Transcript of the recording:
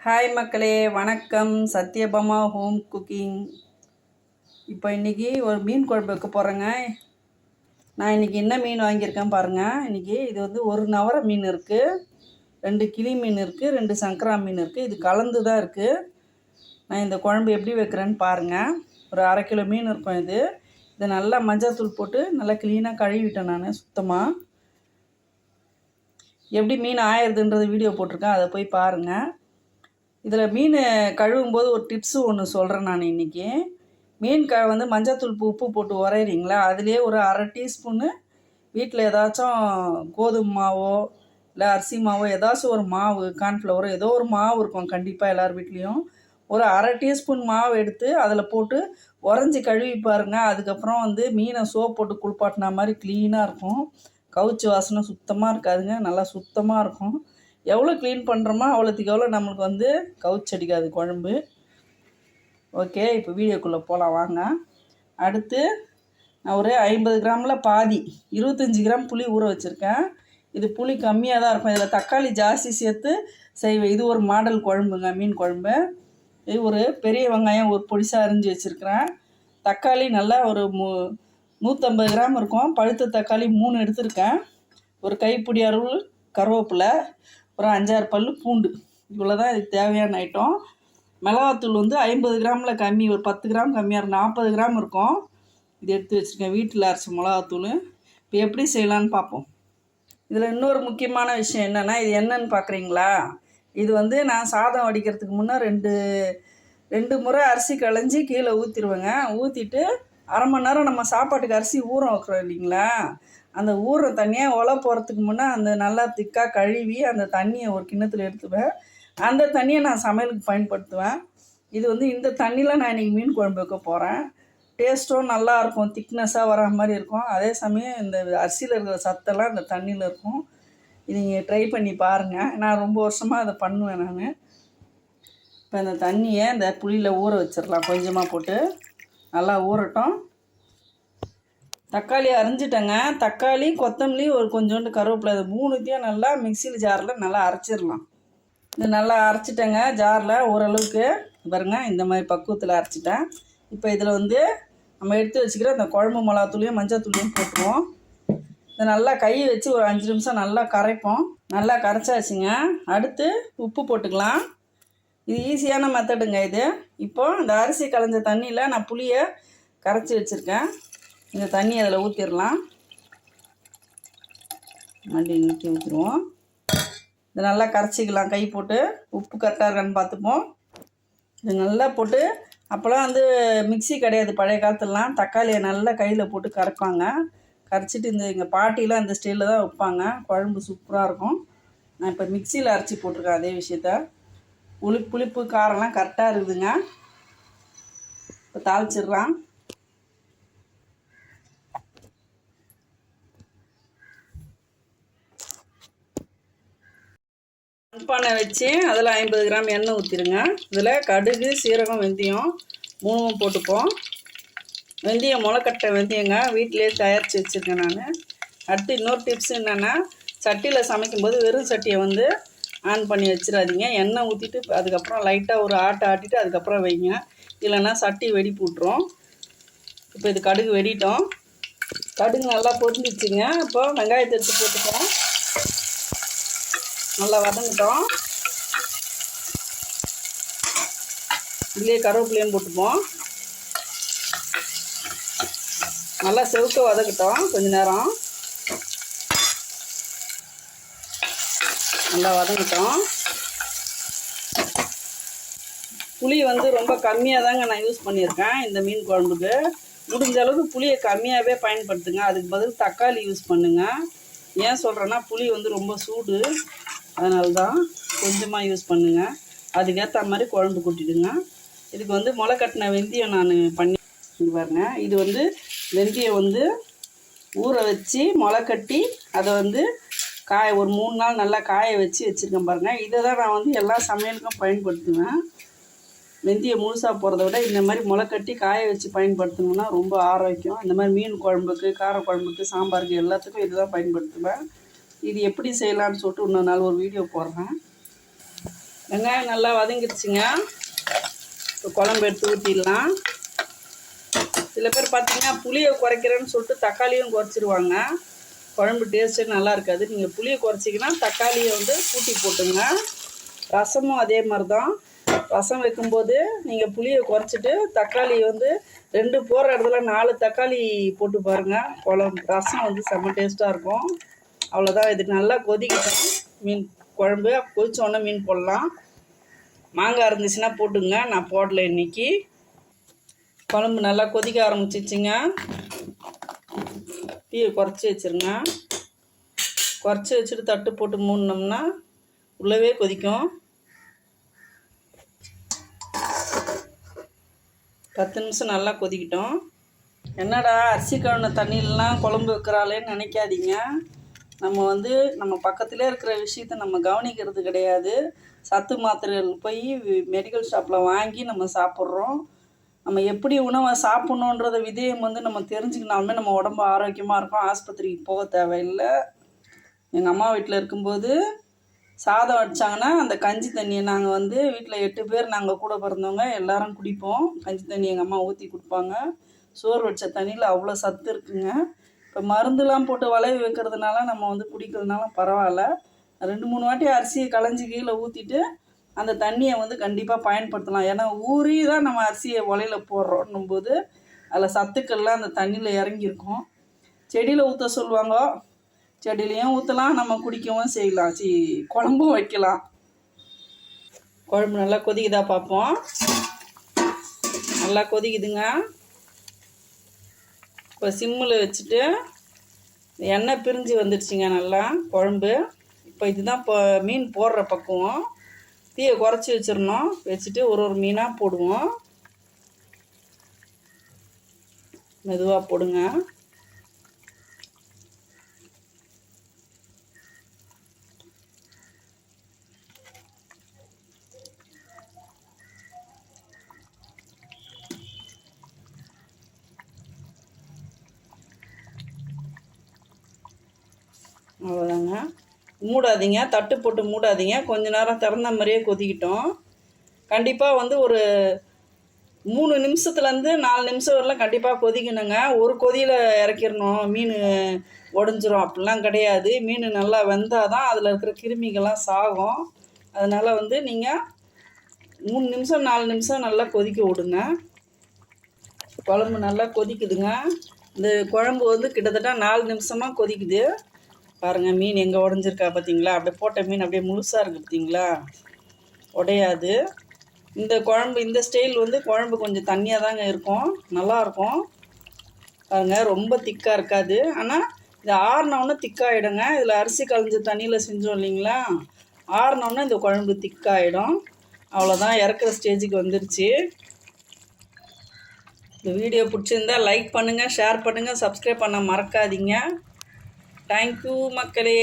Hi மக்களே. வணக்கம். Satyabhama home cooking இப்போ இன்றைக்கி ஒரு மீன் குழம்பு வைக்க போகிறேங்க நான் இன்றைக்கி என்ன மீன் வாங்கியிருக்கேன் பாருங்கள் இன்றைக்கி இது வந்து ஒரு நவர மீன் இருக்குது ரெண்டு கிளி மீன் இருக்குது ரெண்டு சங்கரா மீன் இருக்குது இது கலந்து தான் இருக்குது நான் இந்த குழம்பு எப்படி வைக்கிறேன்னு பாருங்கள் ஒரு அரை கிலோ மீன் இருக்கும் இது. இதை நல்லா மஞ்சள் போட்டு நல்லா க்ளீனாக கழுவிட்டேன் நான் சுத்தமாக எப்படி மீன் ஆயிடுதுன்றது வீடியோ போட்டிருக்கேன். அதை போய் பாருங்கள் இதில் மீன் கழுவும் போது ஒரு டிப்ஸு ஒன்று சொல்கிறேன் நான் இன்றைக்கி மீன் க வந்து மஞ்சத்தூள் உப்பு போட்டு உரையிறீங்களா? அதுலேயே ஒரு அரை டீஸ்பூன்னு வீட்டில் ஏதாச்சும் கோதுமை மாவோ இல்லை அரிசி மாவோ ஏதாச்சும் ஒரு மாவு கார்ன்ஃப்ளவரோ ஏதோ ஒரு மாவு இருக்கும் கண்டிப்பாக எல்லார் வீட்லேயும். ஒரு அரை டீஸ்பூன் மாவு எடுத்து அதில் போட்டு உறைஞ்சி கழுவி பாருங்கள் அதுக்கப்புறம் வந்து மீனை சோப் போட்டு குளிப்பாட்டின மாதிரி க்ளீனாக இருக்கும். கவுச்சி வாசனை சுத்தமாக இருக்காதுங்க. நல்லா சுத்தமாக இருக்கும். எவ்வளோ க்ளீன் பண்ணுறோமோ அவ்வளோத்துக்கு எவ்வளோ நம்மளுக்கு வந்து கவுச்சி அடிக்காது குழம்பு. ஓகே இப்போ வீடியோக்குள்ளே போகலாம் வாங்க. அடுத்து நான் ஒரு ஐம்பது கிராமில் பாதி இருபத்தஞ்சி கிராம் புளி ஊற வச்சுருக்கேன். இது புளி கம்மியாக தான் இருக்கும். இதில் தக்காளி ஜாஸ்தி சேர்த்து செய்வேன். இது ஒரு மாடல் குழம்புங்க மீன் குழம்பு. இது ஒரு பெரிய வெங்காயம் ஒரு பொடிசாக அரிஞ்சு வச்சுருக்கிறேன். தக்காளி நல்லா ஒரு மு நூற்றம்பது கிராம் இருக்கும். பழுத்த தக்காளி மூணு எடுத்திருக்கேன். ஒரு கைப்பிடி அருள் கருவேப்பிலை ஒரு அஞ்சாறு பல் பூண்டு. இவ்வளோ தான் இதுக்கு தேவையான ஐட்டம் மிளகாத்தூள் வந்து ஐம்பது கிராமில் கம்மி ஒரு பத்து கிராம் கம்மியாக இருக்கும் நாற்பது கிராம் இருக்கும். இது எடுத்து வச்சுருக்கேன் வீட்டில் அரைச்ச மிளகாத்தூள். இப்போ எப்படி செய்யலான்னு பார்ப்போம். இதில் இன்னொரு முக்கியமான விஷயம் என்னென்னா இது என்னன்னு பார்க்குறீங்களா இது வந்து நான் சாதம் வடிக்கிறதுக்கு முன்னே ரெண்டு ரெண்டு முறை அரிசி களைஞ்சி கீழே ஊற்றிடுவேங்க ஊற்றிட்டு அரை மணி நேரம் நம்ம சாப்பாட்டுக்கு அரிசி ஊற வைக்கிறோம் இல்லைங்களா? அந்த ஊற தண்ணியாக ஒலை போகிறதுக்கு முன்னே அந்த நல்லா திக்காக கழுவி அந்த தண்ணியை ஒரு கிண்ணத்தில் எடுத்துவேன் அந்த தண்ணியை நான் சமையலுக்கு பயன்படுத்துவேன். இது வந்து இந்த தண்ணியில் நான் இன்றைக்கி மீன் குழம்பு வைக்க போகிறேன் டேஸ்ட்டும் நல்லாயிருக்கும் திக்னஸாக வர மாதிரி இருக்கும். அதே சமயம் இந்த அரிசியில் இருக்கிற சத்தெல்லாம் இந்த தண்ணியில் இருக்கும். இது நீங்கள் ட்ரை பண்ணி பாருங்கள் நான் ரொம்ப வருஷமாக அதை பண்ணுவேன் நான். இப்போ இந்த தண்ணியை இந்த புளியில் ஊற வச்சிடலாம். கொஞ்சமாக போட்டு. நல்லா ஊறட்டும். தக்காளி அரிஞ்சிட்டேங்க. தக்காளி கொத்தமல்லி ஒரு கொஞ்சோண்டு கருவேப்பிலை இது மூணுத்தையும் நல்லா மிக்சியில் ஜாரில் நல்லா அரைச்சிடலாம். இது நல்லா அரைச்சிட்டேங்க ஜாரில் ஓரளவுக்கு. பாருங்க இந்த மாதிரி பக்குவத்தில் அரைச்சிட்டேன். இப்போ இதில் வந்து நம்ம எடுத்து வச்சுக்கிற அந்த குழம்பு மிளகாத்தூளையும் மஞ்சள் தூளியும் போட்டுருவோம். இதை நல்லா கை வச்சு ஒரு அஞ்சு நிமிஷம் நல்லா கரைப்போம். நல்லா கரைச்சாச்சுங்க. அடுத்து உப்பு போட்டுக்கலாம். இது ஈஸியான மெத்தடுங்க இது. இப்போது இந்த அரிசி களைஞ்ச தண்ணியில் நான் புளியை கரைச்சி வச்சுருக்கேன். இந்த தண்ணி அதில் ஊற்றிடலாம் மண்டி ஊற்றி ஊற்றிடுவோம் இதை நல்லா கரைச்சிக்கலாம். கை போட்டு உப்பு கரெக்டாக இருக்கான்னு பார்த்துப்போம். இது நல்லா போட்டு அப்போல்லாம் வந்து மிக்சி கிடையாது. பழைய காலத்துலலாம் தக்காளியை நல்லா கையில் போட்டு கரைப்பாங்க. கரைச்சிட்டு இந்த எங்கள் பாட்டிலாம் அந்த ஸ்டைலில் தான் வைப்பாங்க. குழம்பு சூப்பராக இருக்கும். நான் இப்போ மிக்சியில் அரைச்சி போட்டிருக்கேன் அதே விஷயத்த. புளி புளிப்பு காரம்லாம் கரெக்டாக இருக்குதுங்க. இப்போ தாளிச்சிடுறான் மண்பானை வச்சு அதில் ஐம்பது கிராம் எண்ணெய் ஊற்றிடுங்க இதில் கடுகு சீரகம் வெந்தயம் மூணும் போட்டுப்போம். வெந்தயம் முளைக்கட்டை வெந்தயங்க வீட்டிலே தயாரித்து வச்சுருக்கேன் நான். அடுத்து இன்னொரு டிப்ஸ் என்னென்னா சட்டியில் சமைக்கும்போது வெறும் சட்டியை வந்து ஆன் பண்ணி வச்சிடாதீங்க. எண்ணெய் ஊற்றிட்டு அதுக்கப்புறம் லைட்டாக ஒரு ஆட்டை ஆட்டிட்டு அதுக்கப்புறம் வைங்க. இல்லைன்னா சட்டி வெடி போட்டுரும். இப்போ இது கடுகு வெடிட்டோம். கடுகு நல்லா பொரிஞ்சிச்சுங்க இப்போ வெங்காயத்தை எடுத்து போட்டுப்போம் நல்லா வதங்கிட்டோம். இதுலேயே கருவேப்பிலையும் போட்டுப்போம். நல்லா செவுக்க வதக்கிட்டோம் கொஞ்ச நேரம். நல்லா வதங்கிட்டோம். புளி வந்து ரொம்ப கம்மியாக தாங்க நான் யூஸ் பண்ணியிருக்கேன். இந்த மீன் குழம்புக்கு. முடிஞ்ச அளவுக்கு புளியை கம்மியாகவே பயன்படுத்துங்க. அதுக்கு பதில் தக்காளி யூஸ் பண்ணுங்கள் ஏன் சொல்கிறேன்னா புளி வந்து ரொம்ப சூடு. அதனால தான் கொஞ்சமாக யூஸ் பண்ணுங்கள் அதுக்கேற்ற மாதிரி குழம்பு கூட்டிடுங்க. இதுக்கு வந்து முளை கட்டின வெந்தயம் நான் பண்ணி பாருங்க. இது வந்து வெந்தயம் வந்து ஊற வச்சு முளை கட்டி அதை வந்து காய ஒரு மூணு நாள் நல்லா காய வச்சு வச்சுருக்கேன் பாருங்கள் இதை தான் நான் வந்து எல்லா சமையலுக்கும் பயன்படுத்துவேன். வெந்தயம் முழுசாக போகிறத விட இந்த மாதிரி முளைக்கட்டி காய வச்சு பயன்படுத்தணும்னா ரொம்ப ஆரோக்கியம். இந்த மாதிரி மீன் குழம்புக்கு கார குழம்புக்கு சாம்பாருக்கு எல்லாத்துக்கும் இதுதான் பயன்படுத்துவேன். இது எப்படி செய்யலாம்னு சொல்லிட்டு இன்னொரு நாள் ஒரு வீடியோ போடுறேன். வெங்காயம் நல்லா வதங்கிடுச்சுங்க. இப்போ குழம்பு எடுத்து ஊற்றிடலாம் சில பேர் பார்த்தீங்கன்னா புளியை குறைக்கிறேன்னு சொல்லிட்டு தக்காளியும் குறைச்சிருவாங்க. குழம்பு டேஸ்ட்டு நல்லா இருக்காது. நீங்கள் புளியை குறைச்சிங்கன்னா தக்காளியை வந்து கூட்டி போட்டுங்க. ரசமும் அதே மாதிரி தான் ரசம் வைக்கும்போது நீங்கள் புளியை குறைச்சிட்டு தக்காளி வந்து ரெண்டு போகிற இடத்துல நாலு தக்காளி போட்டு பாருங்கள் குழம்பு ரசம் வந்து செம்ம டேஸ்ட்டாக இருக்கும். அவ்வளோதான் இது நல்லா கொதிக்கட்டும். மீன் குழம்பு. கொதிச்சோடனே மீன் போடலாம். மாங்காய் இருந்துச்சுன்னா போட்டுங்க. நான் போடல இன்றைக்கி குழம்பு நல்லா கொதிக்க ஆரம்பிச்சிச்சுங்க. தீயை குறைச்சி வச்சுருங்க. குறைச்சி வச்சுட்டு தட்டு போட்டு மூடினோம்னா உள்ளவே கொதிக்கும். பத்து நிமிஷம் நல்லா கொதிக்கிட்டோம். என்னடா அரிசி கழுவின தண்ணியிலலாம் குழம்பு வைக்கிறாளேன்னு நினைக்காதீங்க. நம்ம வந்து நம்ம பக்கத்துலேயே இருக்கிற விஷயத்த நம்ம கவனிக்கிறது கிடையாது. சத்து மாத்திரைகள் போய் மெடிக்கல் ஷாப்பில் வாங்கி நம்ம சாப்பிட்றோம். நம்ம எப்படி உணவை சாப்பிட்ணுன்றத விதயம் வந்து நம்ம தெரிஞ்சுக்கினாலுமே நம்ம உடம்பு ஆரோக்கியமாக இருக்கும். ஆஸ்பத்திரிக்கு போக தேவையில்லை. எங்கள் அம்மா வீட்டில் இருக்கும்போது சாதம் வச்சாங்கன்னா அந்த கஞ்சி தண்ணியை நாங்கள் வந்து வீட்டில் எட்டு பேர் நாங்கள் கூட பிறந்தவங்க எல்லாரும் குடிப்போம். கஞ்சி தண்ணி எங்கள் அம்மா ஊற்றி கொடுப்பாங்க. சோறு வச்ச தண்ணியில் அவ்வளோ சத்து இருக்குங்க. இப்போ மருந்துலாம் போட்டு வளைவு வைக்கிறதுனால நம்ம வந்து குடிக்கிறதுனால பரவாயில்ல. ரெண்டு மூணு வாட்டி அரிசியை களைஞ்சி கீழே ஊற்றிட்டு அந்த தண்ணியை வந்து கண்டிப்பாக பயன்படுத்தலாம். ஏன்னா ஊறி தான் நம்ம அரிசியை உலையில போடுறோன்னும் போது அதில் சத்துக்கள்லாம் அந்த தண்ணியில் இறங்கியிருக்கும். செடியில் ஊற்ற சொல்லுவாங்க. செடியிலையும் ஊற்றலாம் நம்ம குடிக்கவும் செய்யலாம். சி குழம்பும் வைக்கலாம். குழம்பு நல்லா கொதிக்குதா பார்ப்போம் நல்லா கொதிக்குதுங்க. இப்போ சிம்மில் வச்சுட்டு எண்ணெய் பிரிஞ்சு வந்துடுச்சுங்க நல்லா குழம்பு. இப்போ இதுதான் இப்போ மீன் போடுற பக்குவம். தீயை குறைச்சி வச்சிடணும். வச்சுட்டு ஒரு ஒரு மீனாக போடுவோம். மெதுவாக போடுங்க. அவ்வளோதாங்க மூடாதீங்க தட்டு போட்டு மூடாதீங்க. கொஞ்ச நேரம் திறந்த மாதிரியே கொதிக்கிட்டோம். கண்டிப்பாக வந்து ஒரு மூணு நிமிஷத்துலேருந்து நாலு நிமிஷம் வரலாம். கண்டிப்பாக கொதிக்கணுங்க. ஒரு கொதியில் இறக்கிடணும். மீன் உடஞ்சிரும். அப்படிலாம் கிடையாது. மீன் நல்லா வெந்தால் தான் அதில் இருக்கிற கிருமிகள்லாம் சாகும். அதனால் வந்து நீங்கள் மூணு நிமிஷம் நாலு நிமிஷம் நல்லா கொதிக்க விடுங்க. குழம்பு நல்லா கொதிக்குதுங்க. இந்த குழம்பு வந்து கிட்டத்தட்ட நாலு நிமிஷமாக கொதிக்குது. பாருங்கள் மீன் எங்கே உடஞ்சிருக்கா பார்த்தீங்களா அப்படியே போட்ட மீன் அப்படியே முழுசாக இருக்குது பார்த்தீங்களா உடையாது. இந்த குழம்பு இந்த ஸ்டைல் வந்து குழம்பு கொஞ்சம் தண்ணியாக தாங்க இருக்கும். நல்லாயிருக்கும் பாருங்கள் ரொம்ப திக்காக இருக்காது. ஆனால் இது ஆறினோன்னே திக்காகிடுங்க இதில் அரிசி கலைஞ்ச தண்ணியில் செஞ்சோம் இல்லைங்களா? ஆறினோன்னே இந்த குழம்பு திக்காகிடும் அவ்வளோதான் இறக்குற ஸ்டேஜுக்கு வந்துருச்சு. இந்த வீடியோ பிடிச்சிருந்தா லைக் பண்ணுங்கள் ஷேர் பண்ணுங்கள் சப்ஸ்கிரைப் பண்ண மறக்காதீங்க. தேங்க்யூ மக்களே.